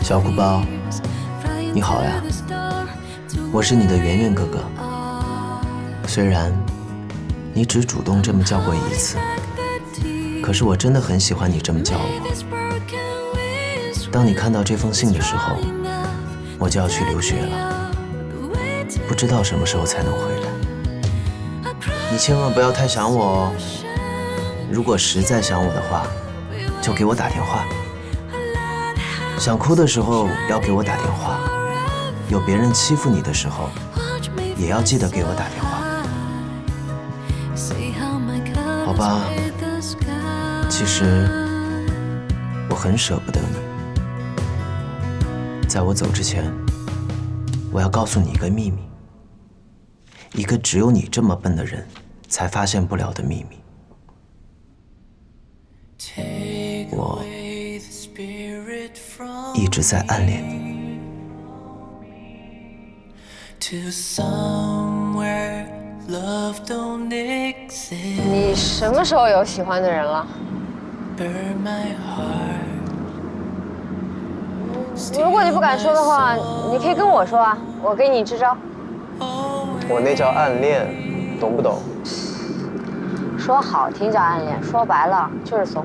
小哭包，你好呀，我是你的圆圆哥哥。虽然你只主动这么叫过一次，可是我真的很喜欢你这么叫我。当你看到这封信的时候，我就要去留学了，不知道什么时候才能回来。你千万不要太想我哦。如果实在想我的话，就给我打电话。想哭的时候要给我打电话，有别人欺负你的时候，也要记得给我打电话，好吧？其实我很舍不得你，在我走之前，我要告诉你一个秘密，一个只有你这么笨的人才发现不了的秘密。我。一直在暗恋你。你什么时候有喜欢的人了？如果你不敢说的话，你可以跟我说啊，我给你支招。我那叫暗恋，懂不懂？说好听叫暗恋，说白了就是怂。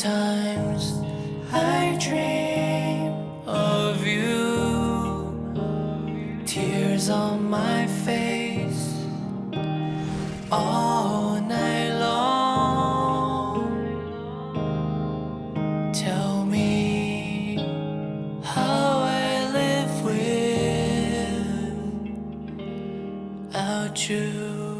？Sometimes I dream of you, tears on my face all night long. Tell me how I live without you.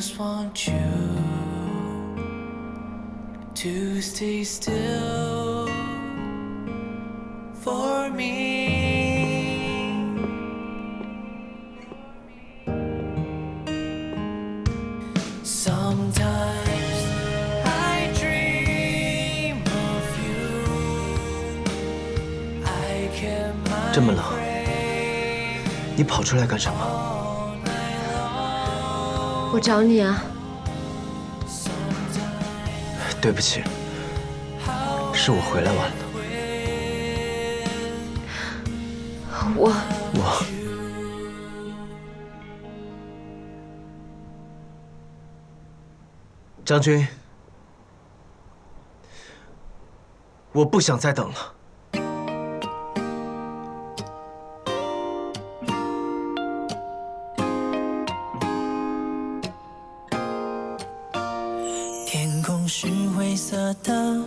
Just want you to stay still for me. Sometimes I dream of you. I can 这么冷，你跑出来干什么？ 我找你啊，对不起，是我回来晚了。我我将军，我不想再等了。是灰色的，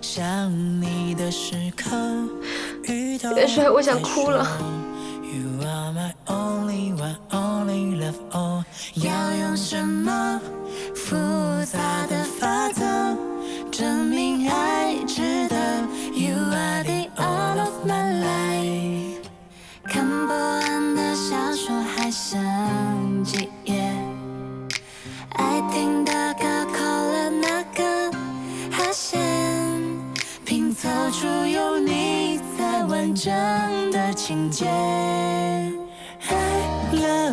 想你的时刻。别睡，我想哭了。You are my only one, 拼凑出有你才完整的情节。爱了。